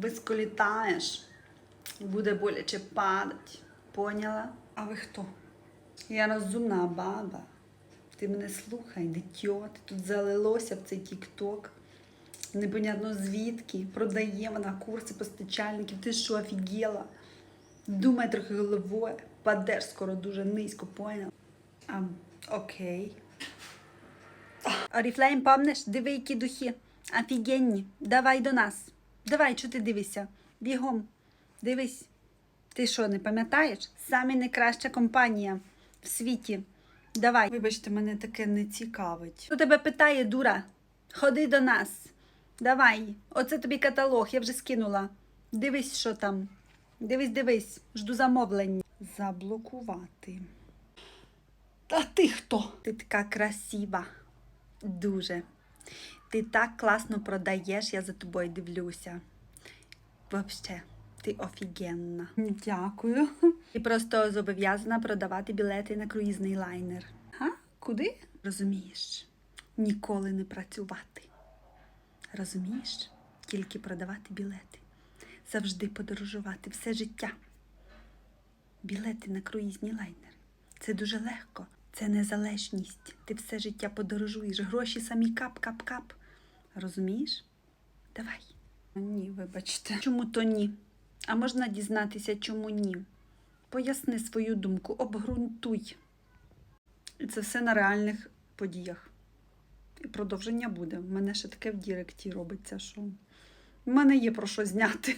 високо літаєш, буде боляче падати. Поняла? А ви хто? Я розумна баба. Ти мене слухай, дитьо, ти тут залилося в цей тік-ток. Непонятно звідки. Продає вона курси постачальників. Ти що, офігела? Думай трохи головою. Падеш скоро дуже низько, поняла? А, окей. Оріфлейм, помниш? Диви, які духи. Офігенні. Давай до нас. Давай, що ти дивишся? Бігом. Дивись. Ти що, не пам'ятаєш? Самі найкраща компанія в світі. Давай. Вибачте, мене таке не цікавить. Хто тебе питає, дура? Ходи до нас. Давай. Оце тобі каталог, я вже скинула. Дивись, що там. Дивись, дивись, жду замовлення. Заблокувати. А ти хто? Ти така красива. Дуже. Ти так класно продаєш, я за тобою дивлюся. Вообще, ти офігенна. Дякую. Ти просто зобов'язана продавати білети на круїзний лайнер. А? Куди? Розумієш, ніколи не працювати. Розумієш? Тільки продавати білети. Завжди подорожувати все життя. Білети на круїзні лайнери. Це дуже легко. Це незалежність. Ти все життя подорожуєш. Гроші самі кап-кап-кап. Розумієш? Давай. Ні, вибачте. Чому то ні? А можна дізнатися, чому ні? Поясни свою думку, обґрунтуй. І це все на реальних подіях. І продовження буде. У мене ще таке в Діректі робиться, що в мене є про що зняти.